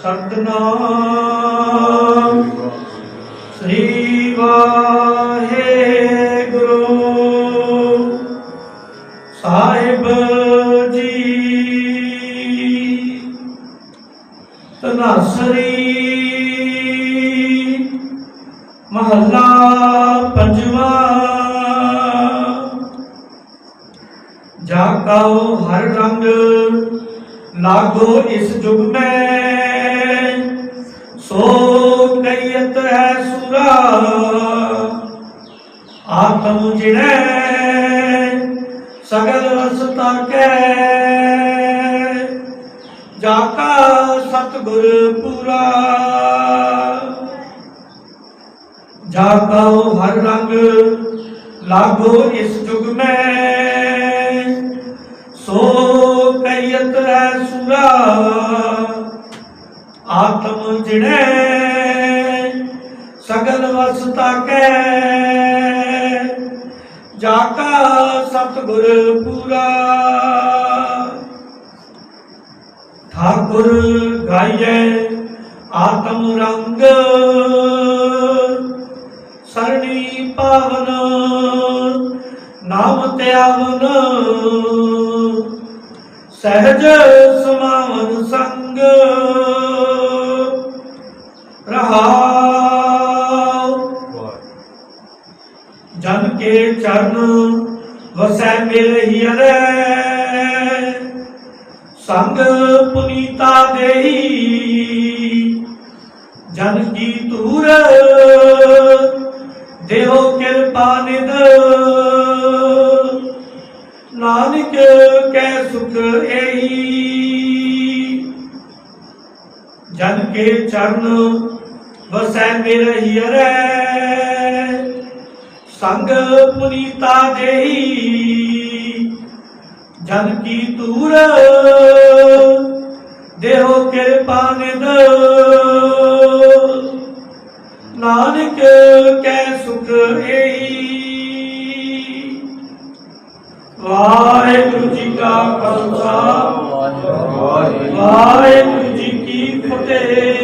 ਸਤਨਾਮ। ਸ੍ਰੀ ਵਾਹਿਗੁਰੂ। ਸਾਹਿਬ ਜੀ। ਤਨਾਸਰੀ ਮਹੱਲਾ ਪੰਜਵਾ। ਜਾ ਕਉ ਹਰ ਰੰਗ ਲਾਗੋ ਇਸ ਜੁਗ ਮੈਂ। ਆਤਮ ਜਿਣੈ, ਸਗਲ ਵਸਤਾ ਕੈ ਜਾ ਕਾ ਸਤਿਗੁਰ ਪੂਰਾ। ਜਾ ਕਉ ਹਰ ਰੰਗ ਲਾਗੋ ਇਸ ਜੁਗ ਮੈਂ। ਸੋ ਕਈਤ ਹੈ ਸੁਰਾ, ਆਤਮ ਜਿਣੈ, ਸਗਲ ਵਸਤਾ ਕੈ ਜਾ ਕਾ ਸਤਿਗੁਰ ਪੂਰਾ। ਠਾਕੁਰ ਗਾਈਏ ਆਤਮ ਰੰਗ। ਸਰਣੀ ਪਾਵਨ ਨਾਮ ਧਿਆਵਨ। ਸਹਿਜ ਸਮਾਵਨ ਸੰਗ ਕੇ ਚਰਨ, ਵਸੈ ਮਿਲਹਿ ਅਰੈ। ਸੰਗ ਪੁਨੀਤਾ ਦੇਹੀ, ਜਨ ਕੀ ਤੂਰ ਦੇਹੋ ਕਿਰਪਾ ਨਿਦ ਨਾਨਕ ਕੈ ਸੁਖ ਏਈ ਜਨ ਕੇ ਚਰਨ, ਵਸੈ ਮਿਲਹਿ ਅਰੈ। ਸੰਗ ਪੁਨੀਤਾ ਦੇਈ ਜਨ ਕੀ ਤੂਰ ਦੇਹੋ ਕਿਰਪਾ ਨਿਦ ਨਾਨਕ ਕੈ ਸੁਖ ਏਈ। ਵਾਹਿਗੁਰੂ ਜੀ ਕਾ ਖਾਲਸਾ। ਵਾਹਿਗੁਰੂ ਜੀ ਕੀ ਫਤਿਹ।